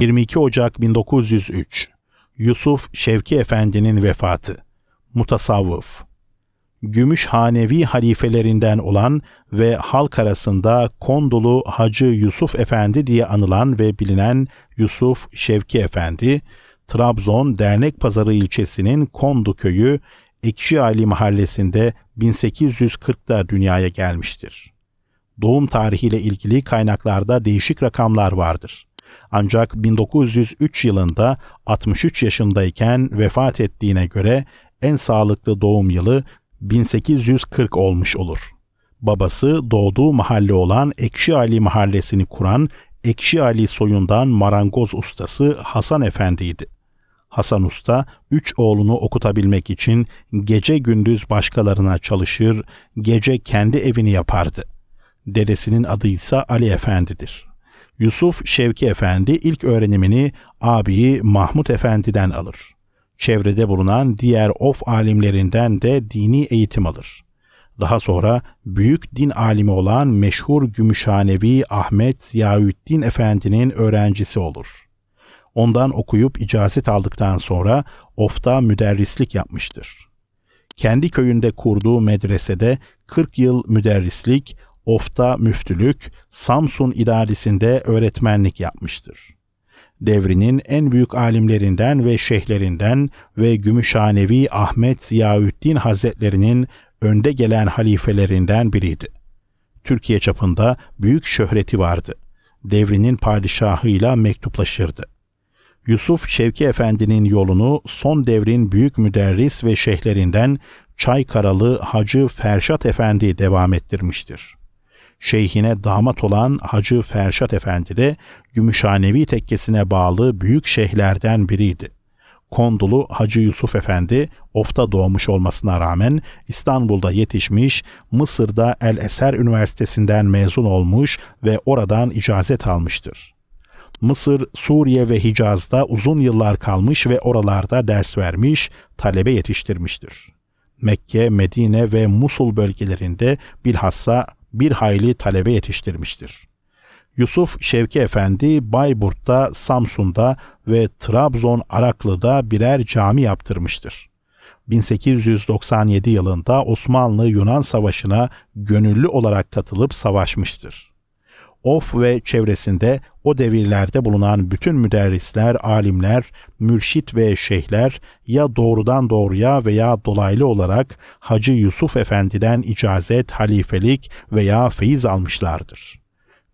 22 Ocak 1903 Yusuf Şevki Efendi'nin vefatı. Mutasavvıf Gümüşhanevi halifelerinden olan ve halk arasında Kondulu Hacı Yusuf Efendi diye anılan ve bilinen Yusuf Şevki Efendi, Trabzon Dernek Pazarı ilçesinin Kondu köyü Ekşi Ali mahallesinde 1840'da dünyaya gelmiştir. Doğum tarihiyle ilgili kaynaklarda değişik rakamlar vardır. Ancak 1903 yılında 63 yaşındayken vefat ettiğine göre en sağlıklı doğum yılı 1840 olmuş olur. Babası doğduğu mahalle olan Ekşi Ali mahallesini kuran Ekşi Ali soyundan marangoz ustası Hasan Efendi'ydi. Hasan Usta, üç oğlunu okutabilmek için gece gündüz başkalarına çalışır, gece kendi evini yapardı. Dedesinin adı ise Ali Efendi'dir. Yusuf Şevki Efendi ilk öğrenimini abiyi Mahmut Efendi'den alır. Çevrede bulunan diğer of alimlerinden de dini eğitim alır. Daha sonra büyük din alimi olan meşhur Gümüşhanevi Ahmet Ziyaüddin Efendi'nin öğrencisi olur. Ondan okuyup icazet aldıktan sonra Of'ta müderrislik yapmıştır. Kendi köyünde kurduğu medresede 40 yıl müderrislik, Of'ta müftülük, Samsun idaresinde öğretmenlik yapmıştır. Devrinin en büyük alimlerinden ve şeyhlerinden ve Gümüşhanevi Ahmet Ziyaüddin Hazretlerinin önde gelen halifelerinden biriydi. Türkiye çapında büyük şöhreti vardı. Devrinin padişahıyla mektuplaşırdı. Yusuf Şevki Efendi'nin yolunu son devrin büyük müderris ve şeyhlerinden Çaykaralı Hacı Ferşat Efendi devam ettirmiştir. Şeyhine damat olan Hacı Ferşat Efendi de Gümüşhanevi tekkesine bağlı büyük şeyhlerden biriydi. Kondulu Hacı Yusuf Efendi Of'ta doğmuş olmasına rağmen İstanbul'da yetişmiş, Mısır'da El Eser Üniversitesi'nden mezun olmuş ve oradan icazet almıştır. Mısır, Suriye ve Hicaz'da uzun yıllar kalmış ve oralarda ders vermiş, talebe yetiştirmiştir. Mekke, Medine ve Musul bölgelerinde bilhassa bir hayli talebe yetiştirmiştir. Yusuf Şevki Efendi Bayburt'ta, Samsun'da ve Trabzon Araklı'da birer cami yaptırmıştır. 1897 yılında Osmanlı-Yunan Savaşı'na gönüllü olarak katılıp savaşmıştır. Of ve çevresinde o devirlerde bulunan bütün müderrisler, alimler, mürşit ve şeyhler ya doğrudan doğruya veya dolaylı olarak Hacı Yusuf Efendi'den icazet, halifelik veya feyiz almışlardır.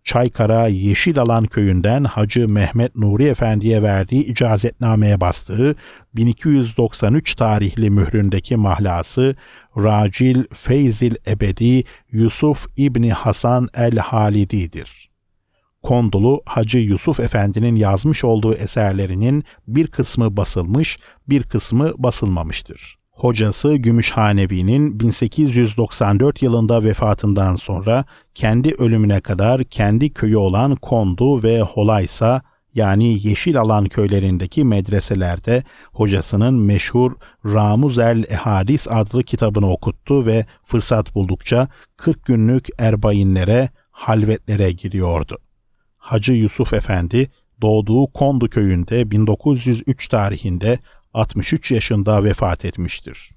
Çaykara Yeşil Alan köyünden Hacı Mehmet Nuri Efendi'ye verdiği icazetnameye bastığı 1293 tarihli mühründeki mahlası Racil Feyzil Ebedi Yusuf İbni Hasan el-Halidi'dir. Kondulu Hacı Yusuf Efendi'nin yazmış olduğu eserlerinin bir kısmı basılmış, bir kısmı basılmamıştır. Hocası Gümüşhanevi'nin 1894 yılında vefatından sonra kendi ölümüne kadar kendi köyü olan Kondu ve Holaysa yani Yeşil Alan köylerindeki medreselerde hocasının meşhur Ramuzel Ehadis adlı kitabını okuttu ve fırsat buldukça 40 günlük erbayinlere, halvetlere giriyordu. Hacı Yusuf Efendi doğduğu Kondu köyünde 1903 tarihinde 63 yaşında vefat etmiştir.